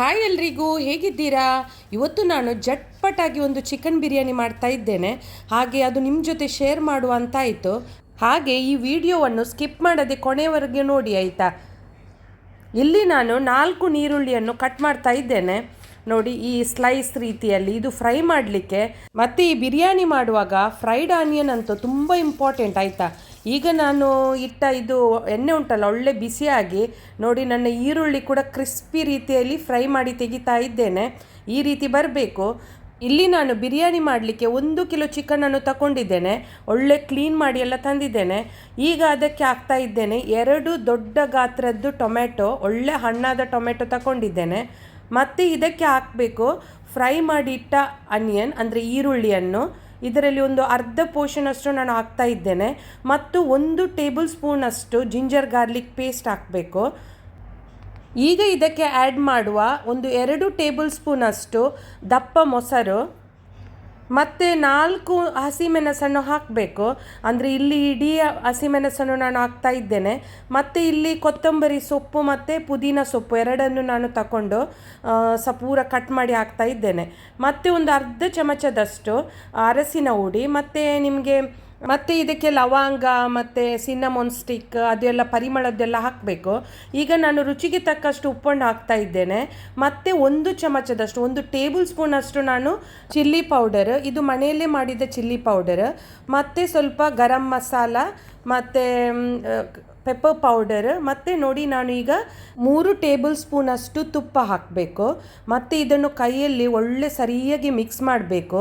Hi ಎಲ್ರಿಗೂ, ಹೇಗಿದ್ದೀರಾ? ಇವತ್ತು ನಾನು ಜಟ್ಪಟಾಗಿ ಒಂದು ಚಿಕನ್ ಬಿರಿಯಾನಿ ಮಾಡ್ತಾ ಇದ್ದೇನೆ. ಹಾಗೆ ಅದು ನಿಮ್ಮ ಜೊತೆ ಶೇರ್ ಮಾಡುವ ಅಂತ ಆಯಿತು. ಹಾಗೆ ಈ ವಿಡಿಯೋವನ್ನು ಸ್ಕಿಪ್ ಮಾಡದೆ ಕೊನೆಯವರೆಗೆ ನೋಡಿ, ಆಯಿತಾ? ಇಲ್ಲಿ ನಾನು ನಾಲ್ಕು ನೀರುಳ್ಳಿಯನ್ನು ಕಟ್ ಮಾಡ್ತಾ ಇದ್ದೇನೆ. ನೋಡಿ, ಈ ಸ್ಲೈಸ್ ರೀತಿಯಲ್ಲಿ ಇದು ಫ್ರೈ ಮಾಡಲಿಕ್ಕೆ. ಮತ್ತು ಈ ಬಿರಿಯಾನಿ ಮಾಡುವಾಗ ಫ್ರೈಡ್ ಆನಿಯನ್ ಅಂತೂ ತುಂಬ ಇಂಪಾರ್ಟೆಂಟ್ ಆಯಿತಾ? ಈಗ ನಾನು ಇಟ್ಟ ಇದು ಎಣ್ಣೆ ಉಂಟಲ್ಲ, ಒಳ್ಳೆ ಬಿಸಿಯಾಗಿ. ನೋಡಿ, ನನ್ನ ಈರುಳ್ಳಿ ಕೂಡ ಕ್ರಿಸ್ಪಿ ರೀತಿಯಲ್ಲಿ ಫ್ರೈ ಮಾಡಿ ತೆಗಿತಾ ಇದ್ದೇನೆ. ಈ ರೀತಿ ಬರಬೇಕು. ಇಲ್ಲಿ ನಾನು ಬಿರಿಯಾನಿ ಮಾಡಲಿಕ್ಕೆ ಒಂದು ಕಿಲೋ ಚಿಕನನ್ನು ತಗೊಂಡಿದ್ದೇನೆ. ಒಳ್ಳೆ ಕ್ಲೀನ್ ಮಾಡಿ ಎಲ್ಲ ತಂದಿದ್ದೇನೆ. ಈಗ ಅದಕ್ಕೆ ಹಾಕ್ತಾ ಇದ್ದೇನೆ ಎರಡು ದೊಡ್ಡ ಗಾತ್ರದ್ದು ಟೊಮೆಟೊ ಒಳ್ಳೆ ಹಣ್ಣಾದ ಟೊಮೆಟೊ ತಗೊಂಡಿದ್ದೇನೆ. ಮತ್ತು ಇದಕ್ಕೆ ಹಾಕಬೇಕು ಫ್ರೈ ಮಾಡಿಟ್ಟ ಅನಿಯನ್ ಅಂದರೆ ಈರುಳ್ಳಿಯನ್ನು. ಇದರಲ್ಲಿ ಒಂದು ಅರ್ಧ ಪೋರ್ಷನ್ ಅಷ್ಟು ನಾನು ಹಾಕ್ತಾ ಇದ್ದೇನೆ. ಮತ್ತು ಒಂದು ಟೇಬಲ್ ಸ್ಪೂನ್ ಅಷ್ಟು ಜಿಂಜರ್ ಗಾರ್ಲಿಕ್ ಪೇಸ್ಟ್ ಹಾಕಬೇಕು. ಈಗ ಇದಕ್ಕೆ ಆ್ಯಡ್ ಮಾಡುವ ಒಂದು ಎರಡು ಟೇಬಲ್ ಸ್ಪೂನ್ ಅಷ್ಟು ದಪ್ಪ ಮೊಸರು. ಮತ್ತು ನಾಲ್ಕು ಹಸಿಮೆಣಸನ್ನು ಹಾಕಬೇಕು. ಅಂದರೆ ಇಲ್ಲಿ ಇಡೀ ಹಸಿಮೆಣಸನ್ನು ನಾನು ಹಾಕ್ತಾ ಇದ್ದೇನೆ. ಮತ್ತು ಇಲ್ಲಿ ಕೊತ್ತಂಬರಿ ಸೊಪ್ಪು ಮತ್ತು ಪುದೀನ ಸೊಪ್ಪು ಎರಡನ್ನು ನಾನು ತಗೊಂಡು ಸ ಪೂರ ಕಟ್ ಮಾಡಿ ಹಾಕ್ತಾ ಇದ್ದೇನೆ. ಮತ್ತು ಒಂದು ಅರ್ಧ ಚಮಚದಷ್ಟು ಅರಸಿನ ಹುಡಿ, ಮತ್ತು ನಿಮಗೆ ಮತ್ತು ಇದಕ್ಕೆ ಲವಂಗ, ಮತ್ತು ಸಿನ್ನಮೊನ್ ಸ್ಟಿಕ್, ಅದೆಲ್ಲ ಪರಿಮಳದ್ದೆಲ್ಲ ಹಾಕಬೇಕು. ಈಗ ನಾನು ರುಚಿಗೆ ತಕ್ಕಷ್ಟು ಉಪ್ಪನ್ನು ಹಾಕ್ತಾ ಇದ್ದೇನೆ. ಮತ್ತು ಒಂದು ಚಮಚದಷ್ಟು, ಒಂದು ಟೇಬಲ್ ಸ್ಪೂನ್ ಅಷ್ಟು ನಾನು ಚಿಲ್ಲಿ ಪೌಡರ್, ಇದು ಮನೆಯಲ್ಲೇ ಮಾಡಿದ ಚಿಲ್ಲಿ ಪೌಡರ್. ಮತ್ತು ಸ್ವಲ್ಪ ಗರಂ ಮಸಾಲ, ಮತ್ತು ಪೆಪ್ಪರ್ ಪೌಡರ್ ಮತ್ತು ನೋಡಿ ನಾನು ಈಗ ಮೂರು ಟೇಬಲ್ ಸ್ಪೂನ್ ಅಷ್ಟು ತುಪ್ಪ ಹಾಕಬೇಕು. ಮತ್ತು ಇದನ್ನು ಕೈಯಲ್ಲಿ ಒಳ್ಳೆ ಸರಿಯಾಗಿ ಮಿಕ್ಸ್ ಮಾಡಬೇಕು.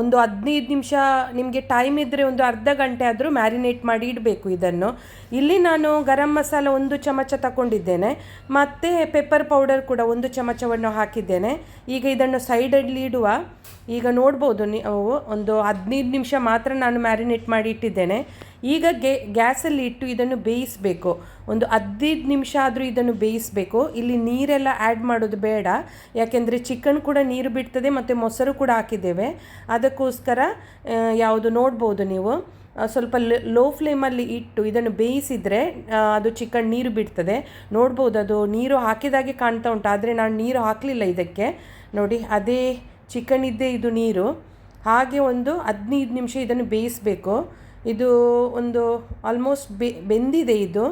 ಒಂದು ಹದಿನೈದು ನಿಮಿಷ ನಿಮಗೆ ಟೈಮ್ ಇದ್ದರೆ ಒಂದು ಅರ್ಧ ಗಂಟೆ ಆದರೂ ಮ್ಯಾರಿನೇಟ್ ಮಾಡಿ ಇಡಬೇಕು ಇದನ್ನು. ಇಲ್ಲಿ ನಾನು ಗರಂ ಮಸಾಲ ಒಂದು ಚಮಚ ತಗೊಂಡಿದ್ದೇನೆ. ಮತ್ತು ಪೆಪ್ಪರ್ ಪೌಡರ್ ಕೂಡ ಒಂದು ಚಮಚವನ್ನು ಹಾಕಿದ್ದೇನೆ. ಈಗ ಇದನ್ನು ಸೈಡಲ್ಲಿ ಇಡುವ. ಈಗ ನೋಡ್ಬೋದು ನೀವು, ಒಂದು ಹದಿನೈದು ನಿಮಿಷ ಮಾತ್ರ ನಾನು ಮ್ಯಾರಿನೇಟ್ ಮಾಡಿ ಇಟ್ಟಿದ್ದೇನೆ. ಈಗ ಗೆ, ಗ್ಯಾಸಲ್ಲಿ ಇಟ್ಟು ಇದನ್ನು ಬೇಯಿಸಬೇಕು. ಒಂದು ಹದಿನೈದು ನಿಮಿಷ ಆದರೂ ಇದನ್ನು ಬೇಯಿಸಬೇಕು. ಇಲ್ಲಿ ನೀರೆಲ್ಲ ಆ್ಯಡ್ ಮಾಡೋದು ಬೇಡ. ಯಾಕೆಂದರೆ ಚಿಕನ್ ಕೂಡ ನೀರು ಬಿಡ್ತದೆ ಮತ್ತು ಮೊಸರು ಕೂಡ ಹಾಕಿದ್ದೇವೆ. ಅದಕ್ಕೋಸ್ಕರ ಯಾವುದು ನೋಡ್ಬೋದು ನೀವು. ಸ್ವಲ್ಪ ಲೋ ಫ್ಲೇಮಲ್ಲಿ ಇಟ್ಟು ಇದನ್ನು ಬೇಯಿಸಿದರೆ ಅದು ಚಿಕನ್ ನೀರು ಬಿಡ್ತದೆ. ನೋಡ್ಬೋದು ಅದು ನೀರು ಹಾಕಿದಾಗೆ ಕಾಣ್ತಾ ಉಂಟು, ಆದರೆ ನಾನು ನೀರು ಹಾಕಲಿಲ್ಲ ಇದಕ್ಕೆ. ನೋಡಿ, ಅದೇ ಚಿಕನ್ ಇದ್ದೇ ಇದು ನೀರು. ಹಾಗೆ ಒಂದು ಹದಿನೈದು ನಿಮಿಷ ಇದನ್ನು ಬೇಯಿಸಬೇಕು. ಇದು ಒಂದು ಆಲ್ಮೋಸ್ಟ್ ಬೆಂದಿದೆ ಇದು.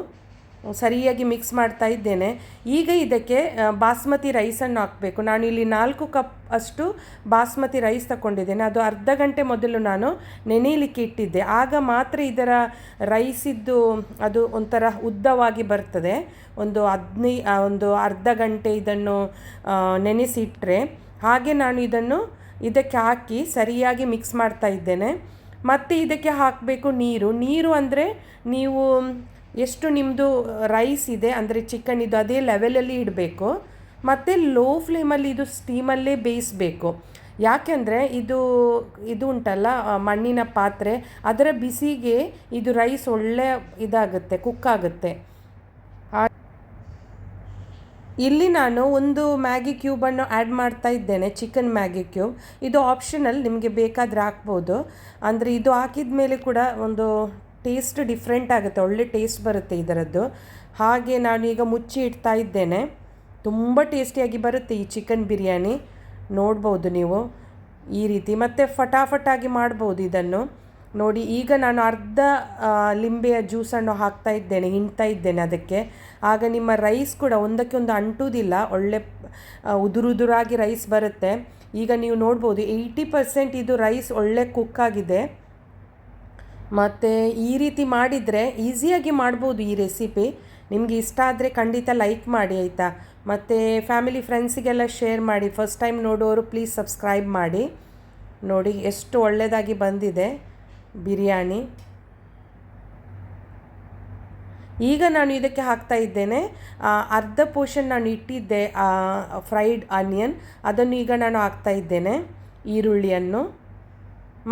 ಸರಿಯಾಗಿ ಮಿಕ್ಸ್ ಮಾಡ್ತಾ ಇದ್ದೇನೆ. ಈಗ ಇದಕ್ಕೆ ಬಾಸ್ಮತಿ ರೈಸನ್ನು ಹಾಕಬೇಕು. ನಾನು ಇಲ್ಲಿ ನಾಲ್ಕು ಕಪ್ ಅಷ್ಟು ಬಾಸ್ಮತಿ ರೈಸ್ ತಗೊಂಡಿದ್ದೇನೆ ಅದು ಅರ್ಧ ಗಂಟೆ ಮೊದಲು ನಾನು ನೆನೆಯಲಿಕ್ಕೆ ಇಟ್ಟಿದ್ದೆ. ಆಗ ಮಾತ್ರ ಇದರ ರೈಸಿದ್ದು ಅದು ಒಂಥರ ಉದ್ದವಾಗಿ ಬರ್ತದೆ. ಒಂದು ಹದಿನೈ ಒಂದು ಅರ್ಧ ಗಂಟೆ ಇದನ್ನು ನೆನೆಸಿಟ್ಟರೆ ಹಾಗೆ ನಾನು ಇದನ್ನು ಇದಕ್ಕೆ ಹಾಕಿ ಸರಿಯಾಗಿ ಮಿಕ್ಸ್ ಮಾಡ್ತಾ ಇದ್ದೇನೆ. ಮತ್ತು ಇದಕ್ಕೆ ಹಾಕಬೇಕು ನೀರು. ನೀರು ಅಂದರೆ ನೀವು ಎಷ್ಟು ನಿಮ್ಮದು ರೈಸ್ ಇದೆ, ಅಂದರೆ ಚಿಕನ್ ಇದು ಅದೇ ಲೆವೆಲಲ್ಲಿ ಇಡಬೇಕು. ಮತ್ತು ಲೋ ಫ್ಲೇಮಲ್ಲಿ ಇದು ಸ್ಟೀಮಲ್ಲೇ ಬೇಯಿಸಬೇಕು. ಯಾಕೆಂದರೆ ಇದು ಇದು ಉಂಟಲ್ಲ ಮಣ್ಣಿನ ಪಾತ್ರೆ, ಅದರ ಬಿಸಿಗೆ ಇದು ರೈಸ್ ಒಳ್ಳೆ ಇದಾಗುತ್ತೆ ಕುಕ್ ಆಗುತ್ತೆ. ಇಲ್ಲಿ ನಾನು ಒಂದು ಮ್ಯಾಗಿ ಕ್ಯೂಬನ್ನು ಆ್ಯಡ್ ಮಾಡ್ತಾ ಇದ್ದೇನೆ, ಚಿಕನ್ ಮ್ಯಾಗಿ ಕ್ಯೂಬ್. ಇದು ಆಪ್ಷನಲ್ ನಿಮಗೆ ಬೇಕಾದರೆ ಹಾಕ್ಬೋದು. ಅಂದರೆ ಇದು ಹಾಕಿದ ಮೇಲೆ ಕೂಡ ಒಂದು ಟೇಸ್ಟ್ ಡಿಫ್ರೆಂಟ್ ಆಗುತ್ತೆ, ಒಳ್ಳೆ ಟೇಸ್ಟ್ ಬರುತ್ತೆ ಇದರದ್ದು. ಹಾಗೆ ನಾನು ಈಗ ಮುಚ್ಚಿ ಇಡ್ತಾ ಇದ್ದೇನೆ. ತುಂಬ ಟೇಸ್ಟಿಯಾಗಿ ಬರುತ್ತೆ ಈ ಚಿಕನ್ ಬಿರಿಯಾನಿ. ನೋಡ್ಬೋದು ನೀವು ಈ ರೀತಿ. ಮತ್ತು ಫಟಾಫಟಾಗಿ ಮಾಡ್ಬೋದು ಇದನ್ನು. ನೋಡಿ, ಈಗ ನಾನು ಅರ್ಧ ಲಿಂಬೆಯ ಜ್ಯೂಸನ್ನು ಹಾಕ್ತಾ ಇದ್ದೇನೆ, ಹಿಂಡ್ತಾ ಇದ್ದೇನೆ ಅದಕ್ಕೆ. ಆಗ ನಿಮ್ಮ ರೈಸ್ ಕೂಡ ಒಂದಕ್ಕೆ ಒಂದು ಅಂಟುವುದಿಲ್ಲ ಒಳ್ಳೆ ಉದುರುದುರಾಗಿ ರೈಸ್ ಬರುತ್ತೆ. ಈಗ ನೀವು ನೋಡ್ಬೋದು ಏಯ್ಟಿ ಪರ್ಸೆಂಟ್ ಇದು ರೈಸ್ ಒಳ್ಳೆ ಕುಕ್ ಆಗಿದೆ. ಮತ್ತು ಈ ರೀತಿ ಮಾಡಿದರೆ ಈಸಿಯಾಗಿ ಮಾಡ್ಬೋದು ಈ ರೆಸಿಪಿ ನಿಮಗೆ ಇಷ್ಟ ಆದರೆ ಖಂಡಿತ ಲೈಕ್ ಮಾಡಿ, ಆಯಿತಾ? ಮತ್ತು ಫ್ಯಾಮಿಲಿ ಫ್ರೆಂಡ್ಸಿಗೆಲ್ಲ ಶೇರ್ ಮಾಡಿ ಫಸ್ಟ್ ಟೈಮ್ ನೋಡೋರು ಪ್ಲೀಸ್ ಸಬ್ಸ್ಕ್ರೈಬ್ ಮಾಡಿ. ನೋಡಿ, ಎಷ್ಟು ಒಳ್ಳೆಯದಾಗಿ ಬಂದಿದೆ. ಬಿರಿಯಾನಿ. ಈಗ ನಾನು ಇದಕ್ಕೆ ಹಾಕ್ತಾ ಇದ್ದೇನೆ ಅರ್ಧ ಪೋರ್ಷನ್ ನಾನು ಇಟ್ಟಿದ್ದೆ ಫ್ರೈಡ್ ಆನಿಯನ್. ಅದನ್ನು ಈಗ ನಾನು ಹಾಕ್ತಾ ಇದ್ದೇನೆ, ಈರುಳ್ಳಿಯನ್ನು.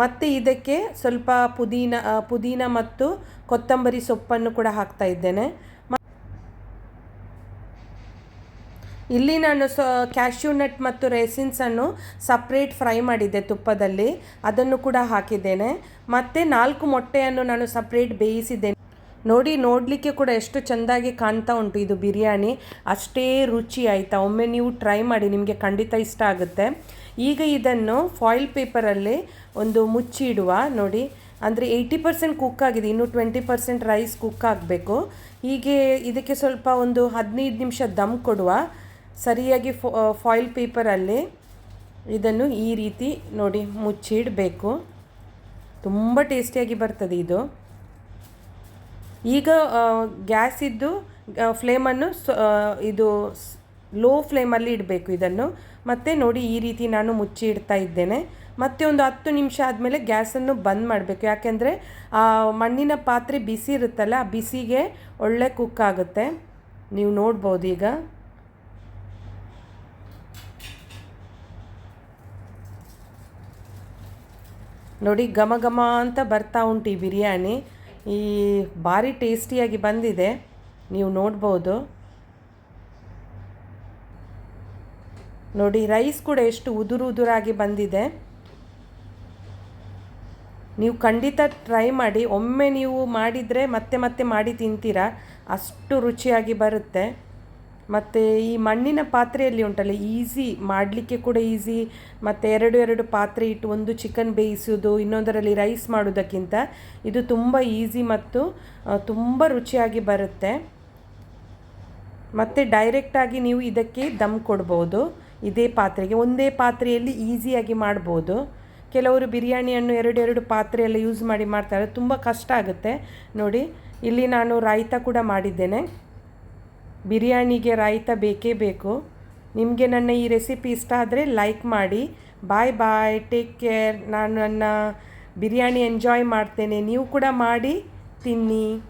ಮತ್ತು ಇದಕ್ಕೆ ಸ್ವಲ್ಪ ಪುದೀನ ಪುದೀನ ಮತ್ತು ಕೊತ್ತಂಬರಿ ಸೊಪ್ಪನ್ನು ಕೂಡ ಹಾಕ್ತಾ ಇದ್ದೇನೆ. ಇಲ್ಲಿ ನಾನು ಸ ಕ್ಯಾಶ್ಯೂ ನಟ್ ಮತ್ತು ರೇಸಿನ್ಸನ್ನು ಸಪ್ರೇಟ್ ಫ್ರೈ ಮಾಡಿದ್ದೆ ತುಪ್ಪದಲ್ಲಿ. ಅದನ್ನು ಕೂಡ ಹಾಕಿದ್ದೇನೆ. ಮತ್ತು ನಾಲ್ಕು ಮೊಟ್ಟೆಯನ್ನು ನಾನು ಸಪ್ರೇಟ್ ಬೇಯಿಸಿದ್ದೇನೆ. ನೋಡಿ, ನೋಡಲಿಕ್ಕೆ ಕೂಡ ಎಷ್ಟು ಚೆಂದಾಗಿ ಕಾಣ್ತಾ ಉಂಟು ಇದು ಬಿರಿಯಾನಿ. ಅಷ್ಟೇ ರುಚಿ ಆಯಿತಾ? ಒಮ್ಮೆ ನೀವು ಟ್ರೈ ಮಾಡಿ, ನಿಮಗೆ ಖಂಡಿತ ಇಷ್ಟ ಆಗುತ್ತೆ. ಈಗ ಇದನ್ನು ಫಾಯಿಲ್ ಪೇಪರಲ್ಲಿ ಒಂದು ಮುಚ್ಚಿ ಇಡುವ ನೋಡಿ, ಅಂದರೆ ಏಯ್ಟಿ ಪರ್ಸೆಂಟ್ ಕುಕ್ ಆಗಿದೆ, ಇನ್ನು ಟ್ವೆಂಟಿ ಪರ್ಸೆಂಟ್ ರೈಸ್ ಕುಕ್ ಆಗಬೇಕು. ಹೀಗೆ ಇದಕ್ಕೆ ಸ್ವಲ್ಪ ಒಂದು ಹದಿನೈದು ನಿಮಿಷ ದಮ್ ಕೊಡುವ. ಸರಿಯಾಗಿ ಫಾಯಿಲ್ ಪೇಪರಲ್ಲಿ ಇದನ್ನು ಈ ರೀತಿ ನೋಡಿ ಮುಚ್ಚಿಡಬೇಕು. ತುಂಬ ಟೇಸ್ಟಿಯಾಗಿ ಬರ್ತದೆ ಇದು. ಈಗ ಗ್ಯಾಸ್ ಇದ್ದು ಫ್ಲೇಮನ್ನು ಇದು ಲೋ ಫ್ಲೇಮಲ್ಲಿ ಇಡಬೇಕು ಇದನ್ನು. ಮತ್ತು ನೋಡಿ ಈ ರೀತಿ ನಾನು ಮುಚ್ಚಿ ಇಡ್ತಾ ಇದ್ದೇನೆ. ಮತ್ತೆ ಒಂದು ಹತ್ತು ನಿಮಿಷ ಆದಮೇಲೆ ಗ್ಯಾಸನ್ನು ಬಂದ್ ಮಾಡಬೇಕು. ಯಾಕೆಂದರೆ, ಆ, ಮಣ್ಣಿನ ಪಾತ್ರೆ ಬಿಸಿ ಇರುತ್ತಲ್ಲ, ಆ ಬಿಸಿಗೆ ಒಳ್ಳೆ ಕುಕ್ ಆಗುತ್ತೆ. ನೀವು ನೋಡ್ಬೋದು ಈಗ. ನೋಡಿ ಘಮ ಘಮ ಅಂತ ಬರ್ತಾ ಉಂಟು ಈ ಬಿರಿಯಾನಿ. ಈ ಭಾರಿ ಟೇಸ್ಟಿಯಾಗಿ ಬಂದಿದೆ. ನೀವು ನೋಡ್ಬೋದು. ನೋಡಿ, ರೈಸ್ ಕೂಡ ಎಷ್ಟು ಉದುರು ಉದುರಾಗಿ ಬಂದಿದೆ. ನೀವು ಖಂಡಿತ ಟ್ರೈ ಮಾಡಿ. ಒಮ್ಮೆ ನೀವು ಮಾಡಿದರೆ ಮತ್ತೆ ಮತ್ತೆ ಮಾಡಿ ತಿಂತೀರಾ. ಅಷ್ಟು ರುಚಿಯಾಗಿ ಬರುತ್ತೆ. ಮತ್ತು ಈ ಮಣ್ಣಿನ ಪಾತ್ರೆಯಲ್ಲಿ ಉಂಟಲ್ಲ ಈಸಿ ಮಾಡಲಿಕ್ಕೆ ಕೂಡ ಈಸಿ ಮತ್ತು ಎರಡು ಎರಡು ಪಾತ್ರೆ ಇಟ್ಟು ಒಂದು ಚಿಕನ್ ಬೇಯಿಸೋದು ಇನ್ನೊಂದರಲ್ಲಿ ರೈಸ್ ಮಾಡೋದಕ್ಕಿಂತ ಇದು ತುಂಬ ಈಸಿ ಮತ್ತು ತುಂಬ ರುಚಿಯಾಗಿ ಬರುತ್ತೆ. ಮತ್ತು ಡೈರೆಕ್ಟಾಗಿ ನೀವು ಇದಕ್ಕೆ ದಮ್ ಕೊಡ್ಬೋದು. ಇದೇ ಪಾತ್ರೆಗೆ, ಒಂದೇ ಪಾತ್ರೆಯಲ್ಲಿ ಈಸಿಯಾಗಿ ಮಾಡ್ಬೋದು. ಕೆಲವರು ಬಿರಿಯಾನಿಯನ್ನು ಎರಡೆರಡು ಪಾತ್ರೆಯೆಲ್ಲ ಯೂಸ್ ಮಾಡಿ ಮಾಡ್ತಾರೆ, ತುಂಬ ಕಷ್ಟ ಆಗುತ್ತೆ. ನೋಡಿ, ಇಲ್ಲಿ ನಾನು ರಾಯ್ತ ಕೂಡ ಮಾಡಿದ್ದೇನೆ. ಬಿರಿಯಾನಿಗೆ ರಾಯ್ತ ಬೇಕೇ ಬೇಕು. ನಿಮಗೆ ನನ್ನ ಈ ರೆಸಿಪಿ ಇಷ್ಟ ಆದರೆ ಲೈಕ್ ಮಾಡಿ. Bye bye, take care. ನಾನು ನನ್ನ ಬಿರಿಯಾನಿ ಎಂಜಾಯ್ ಮಾಡ್ತೇನೆ. ನೀವು ಕೂಡ ಮಾಡಿ, ತಿನ್ನಿ.